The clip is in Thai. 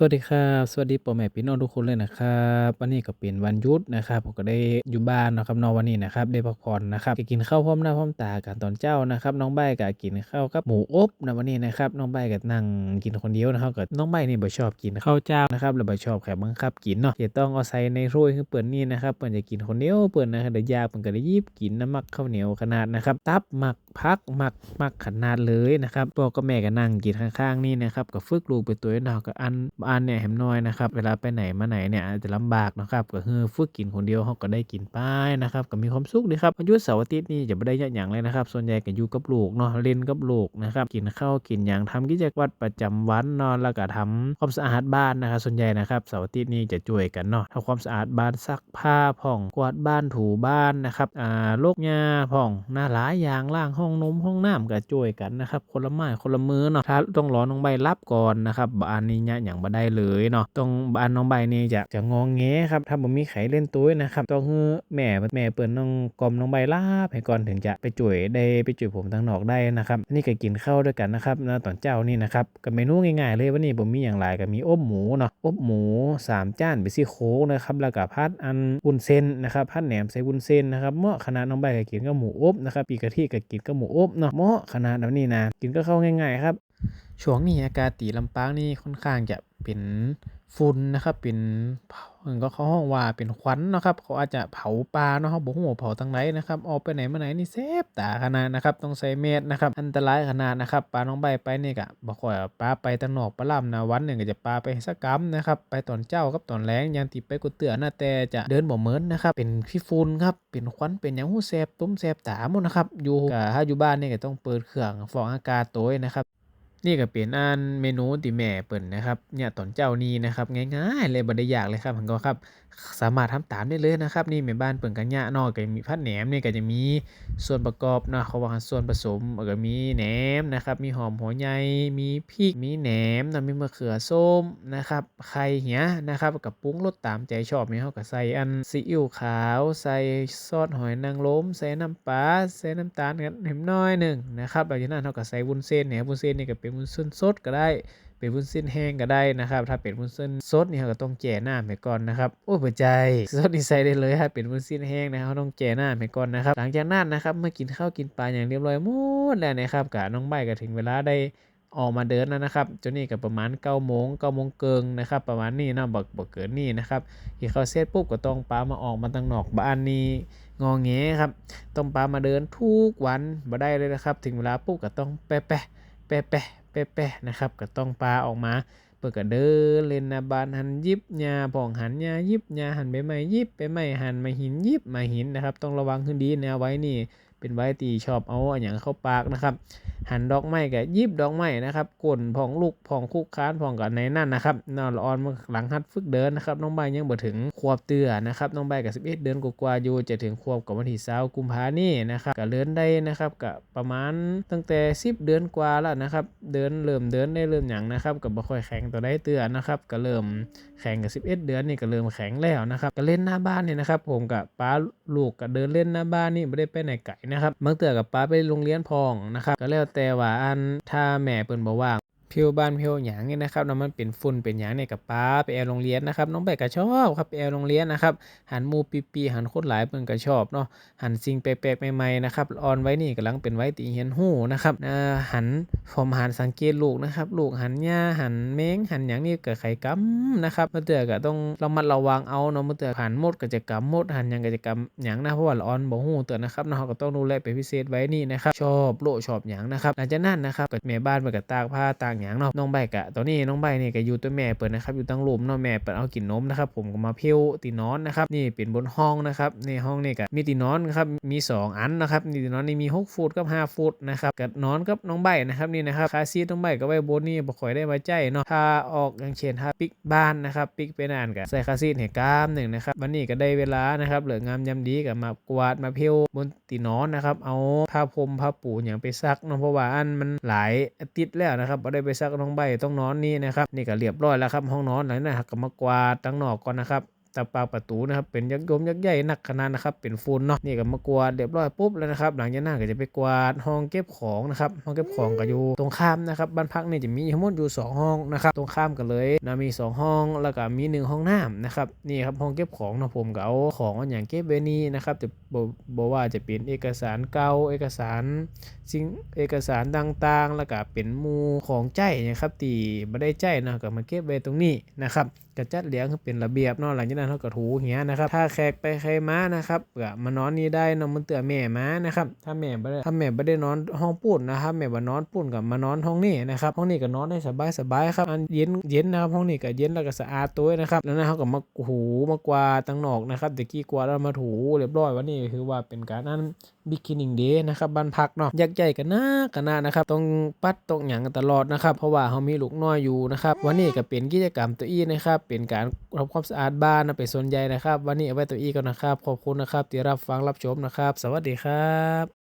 สวัสดีครับสวัสดีพ่อแม่พี่น้องทุกคนเลยนะครับวันนี้ก็เป็นวันหยุดนะครับผมก็ได้อยู่บ้านนะครับนาะวันนี้นะครับได้พักผ่อนนะครับก็กินข้าวพร้อมหน้าพร้อมตากันตอนเช้านะครับน้องใบก็กินข้าวกับหมูอบนะวันนี้นะครับน้องใบก็นั่งกินคนเดียวนะครับก็น้องใบนี่บ่ชอบกินข้าวเจ้านะครับแล้วบ่ชอบแขกบังคับกินเนาะจะต้องเอาใส่ในถ้วยคือเปิ้นนี่นะครับเปิ้นจะกินคนเดียวเปิ้นนะครับเดี๋ยวยากเปิ้นก็ได้ยิบกินน้ำมักข้าวเหนียวขนาดนะครับตับหมักพักหมักหมักขนาดเลยนะครับพ่อกับแม่ก็นั่งกินข้างๆนี่นะครับก็ฝึกลูกไปตัวเนาะก็อันอันเนี่ยแหมน้อยนะครับ เวลาไปไหนมาไหนเนี่ยอาจจะลำบากนะครับก็คือฝึกกินคนเดียวเขาก็ได้กินไปนะครับก็มีความสุขดีครับวันหยุเสาร์อาทิตย์นี่จะไม่ได้เยอะอย่างเลยนะครับ ส่วนใหญ่ก็อยู่กับลูกเนาะเล่นกับลูกนะครับกินข้าวกินอย่างทำกิจวัตรประจำวันนอนแล้วก็ทำความสะอาดบ้านนะครับส่วนใหญ่นะครับเสาร์อาทิตย์นี่จะช่วยกันเนาะทำความสะอาดบ้านซักผ้าผ่องกวาดบ้านถูบ้านนะครับอ่าโลกหญ้าผ่องหน้าหลายอย่างล่างห้องนมห้องน้ำก็ช่วยกันนะครับคนละไม้คนละมือเนาะถ้าต้องรอน้องใบรับก่อนนะครับบ้านนี้เนี่ยอย่างบ่ได้เลยเนาะต้องบ้านน้องใบนี่จะจะงองแงครับถ้าบ่มีไขเล่นตัวนะครับต้องให้แม่แม่เปิ้นน้องกลมน้องใบลาบให้ก่อนถึงจะไปจ่วยได้ไปจ่วยผมทางนอกได้นะครับนี่ก็กินข้าวด้วยกันนะครับนะตอนเจ้านี่นะครับก็เมนูง่ายๆเลยวันนี้ผมมีอย่างไรก็มีอบหมูเนาะอบหมูสามจานไปซี่โครงนะครับแล้วก็พัดอันวุ้นเส้นนะครับพัดแหนมใส่วุ้นเส้นนะครับเหมาะขนาดน้องใบก็กินกับหมูอบนะครับปีกะทิก็กินกับหมูอบเนาะเหมาะขนาดแบบนี้นะกินก็เข้าง่ายๆครับ ช่วงนี้อากาศตีลำปางนี่ค่อนข้างจะเป็นฝุ่นนะครับ เป็นเผาเอิ้นก็เขาห้องว่าเป็นควันนะครับ เขาอาจจะเผาปลาเนาะเราบ่ฮู้ว่าเผาทางไหนนะครับออกไปไหนมาไหนนี่แสบตาขนาดนะครับ ต้องใส่แมสนะครับ อันตรายขนาดนะครับปลาน้องใบไปนี่ก็บ่ค่อยเอาปลาไปทางนอกปลาล่ำนะวันหนึ่งก็จะปลาไปสักกำนะครับ ไปตอนเช้ากับตอนแลงย่างที่ไปกุเตือนะแต่จะเดินบ่เหมือนนะครับ เป็นขี้ฝุ่นครับ เป็นควันเป็นหยังหูแสบตุ้มแสบตาหมดนะครับ อยู่ถ้าอยู่บ้านนี่ก็ต้องเปิดเครื่องฟอกอากาศโตยนะครับ นี่ก็เป็นอันเมนูที่แม่เปิ้นนะครับ เนี่ยตอนเจ้านี้นะครับง่ายๆเลยบ่ได้ยากเลยครับหั้นก็ครับ สามารถทำตามได้เลยนะครับ นี่แม่บ้านเปิ้นก็ยะเนาะก็มีผัดแหนมนี่ก็จะมีส่วนประกอบนะเขาว่าส่วนผสมก็มีแหนมนะครับ มีหอมหัวใหญ่มีพริกมีแหนมนะมีมะเขือส้มนะครับไข่เหียนะครับก็ปรุงรสตามใจชอบนี่เฮาก็ใส่อันซีอิ๊วขาว ใส่ซอสหอยนางรมใส่น้ำปลาใส่น้ำตาลกันนิดน้อยหนึ่งนะครับหลังจากนั้นเฮาก็ใส่วุ้นเส้นเนี่ยวุ้นเส้นนี่ก็เป็นวุ้นเส้นสดก็ได้ เป็นวุ้นเส้นแห้งก็ได้นะครับ ถ้าเป็นวุ้นเส้นสดนี่เราก็ต้องแจ่น้ำไปก่อนนะครับโอ้ยหัวใจสดนี่ใส่ได้เลยถ้าเป็นวุ้นเส้นแห้งนะครับเราต้องแจ่น้ำไปก่อนนะครับ หลังจากนั้นนะครับเมื่อกินข้าวกินปลาอย่างเรียบร้อยหมดแล้วนะครับกะน้องใบก็ถึงเวลาได้ออกมาเดินแล้วนะครับจนนี่ก็ประมาณ9ก้าโมงเก้าโมงเกิงนะครับ ประมาณนี้นาะบักบักเกินนี่นะครับกินข้าเสร็จปุ๊บก็ต้องปลามาออกมาตั้งนอกบ้านนี่งอแงครับ ต้องปลามาเดินทุกวันบ่ได้เลยนะครับ ถึงเวลาปุ๊บก็ต้องแปะแปะแปะแปะ แป๊ะๆนะครับก็ต้องปลาออกมา เปิดก็เดินเล่นนาบานหันยิบหญ้าผ่องหันหญ้ายิบหญ้าหันไปไม้ยิบไปไม้หันมาหินยิบมาหินนะครับ ต้องระวังขึ้นดีนะไว้นี่เป็นไว้ตีชอบเอาอย่างเข้าปากนะครับ หันดอกไม้กับยิบดอกไม้นะครับก้นผ่องลูกผ่องคุกค้านผ่องกับในนั่นนะครับนอนละออนมาหลังหัดฝึกเดินนะครับน้องใบยังบ่ถึงควบเตือนะครับน้องใบกับ11เอ็ดือนกว่าๆอยู่จะถึงควบกับวันที่20กุมภานี่นะครับก็เดินได้นะครับก็ประมาณตั้งแต่10เดือนกว่าแล้วนะครับเดินเริ่มเดินได้เริ่มหยังนะครับก็บ่ค่อยแข็งตัวได้เตือนะครับก็เริ่มแข็งกับ11เดือนนี่ก็เริ่มแข็งแล้วนะครับก็เล่นหน้าบ้านนี่นะครับผมกับป้าลูกก็เดินเล่นหน้าบ้านนี่ไม่ได้ไปไหนไกลนะครับบางเตือกับป้าไปโรงเรียนพองนะครับก็แล้วแแต่ว่าอันถ้าแม่เปิ้นบ่ว่าง พิวบ้านพิวหยังนี่นะครับนาะมันเป็นฝุ่นเป็นหยังเนี่ยกับป้าไปแอลโรงเรียนนะครับ น้องใบก็ชอบครับไปแอลโรงเรียนนะครับหันมูปีปีหันโคตรหลายเพิ่นก็ชอบเนาะหันสิ่งแปลกๆใหม่ๆนะครับออนไว้นี่กำลังเป็นไว้ตีเฮียนหู้นะครับหันผมหันสังเกตลูกนะครับลูกหันหญ้าหันแมงหันหยังนี่ก็ไข่กันะครับเมื่อเตือก็ต้องระมัดระวังเอาเนาะเมื่อเตือหันมดก็จะกำหมมดหันหยังก็จะกำหยังนะเพราะว่าออนบ่ฮู้เตือนนะครับเนาะเราก็ต้องดูแลเป็นพิเศษไว้นี่นะครับชอบโลชอบหยังนะครับหลังจากนั้นนะครับก็แม่บ้านเพิ่นก็ตากผ้าตากหยังเนาะน้องใบก็ตอนนี้น้องใบนี่ก็อยู่ตัวแม่เปิดนะครับอยู่ตั้งลมเนาะแม่เปิดเอากินนมนะครับผมก็มาเพียวตีนอนนะครับนี่เป็นบนห้องนะครับในห้องนี่ก็มีตีนอนครับมีสองอันนะครับนี่ตีนอนนี่มีหกฟุตกับห้าฟุตนะครับกับนอนกับน้องใบนะครับนี่นะครับคาซีน้องใบก็ไว้บนนี่บ่ค่อยได้ไว้ใจเนาะถ้าออกอย่างเช่นถ้าปิกบ้านนะครับปิกไปนานก็ใส่คาซีทให้กล้ามหนึ่งนะครับวันนี้ก็ได้เวลานะครับเหลืองามยำดีก็มากวาดมาเพียวบนตีนอนนะครับเอาผ้าพรมผ้าปูอย่างไปซักเนาะเพราะว่าอันมันหลายอาทิตย์แล้วนะครับบ่ได้ไปซักน้องใบต้องนอนนี่นะครับนี่ก็เรียบร้อยแล้วครับห้องนอนหลังนั้นก็มากวาดตั้งนอกก่อนนะครับ ตาปากประตูนะครับเป็นยักษ์ยมยักษ์ใหญ่หนักขนาดนะครับเป็นฝุ่นเนาะนี่ก็มากวาดเรียบร้อยปุ๊บแล้วนะครับหลังจากนั้นก็จะไปกวาดห้องเก็บของนะครับห้องเก็บของก็อยู่ตรงข้ามนะครับบ้านพักนี่จะมีทั้งหมดอยู่สองห้องนะครับตรงข้ามกันเลยนะมีสองห้องแล้วก็มีหนึ่งห้องน้ำนะครับนี่ครับห้องเก็บของนะผมก็เอาของอย่างเก็บไว้นี่นะครับจะบ่บ่ว่าจะเป็นเอกสารเก่าเอกสารสิ่งเอกสารต่างๆ แล้วก็เป็นมูของใจนะครับที่บ่ได้ใจนะก็มาเก็บไว้ตรงนี้นะครับก็จัดเรียงเป็นระเบียบเนาะหลังจากนั้นเขาก็ถูเหียนะครับ ถ้าแขกไปใครมานะครับก็มานอนนี่ได้เนาะมันเตือแม่มานะครับ ถ้าแม่บ่ได้ถ้าแม่บ่ได้นอนห้องปุ่นนะครับ แม่บ่นอนปุ่นก็มานอนห้องนี้นะครับ ห้องนี้ก็นอนได้สบายๆครับ อันเย็นเย็นนะครับ ห้องนี้ก็เย็นแล้วก็สะอาดตัวนะครับ แล้วนะเขาก็มาหูมากวาดตั้งนอกนะครับตะกี้กวาดแล้วมาถูเรียบร้อยวันนี้คือว่าเป็นการอัน beginning day นะครับบ้านพักเนาะยักษ์ใหญ่กันนะกันนะนะครับต้องปัดต้องหยังกันตลอดนะครับ เพราะว่าเขามีลูกน้อยอยู่นะครับวันนี้ก็เป็นกิจกรรมตัวอี้นะครับเป็นการทำความสะอาดบ้านนะเป็นส่วนใหญ่นะครับ วันนี้เอาไว้ตัวอีก่อนนะครับ ขอบคุณนะครับที่รับฟังรับชมนะครับ สวัสดีครับ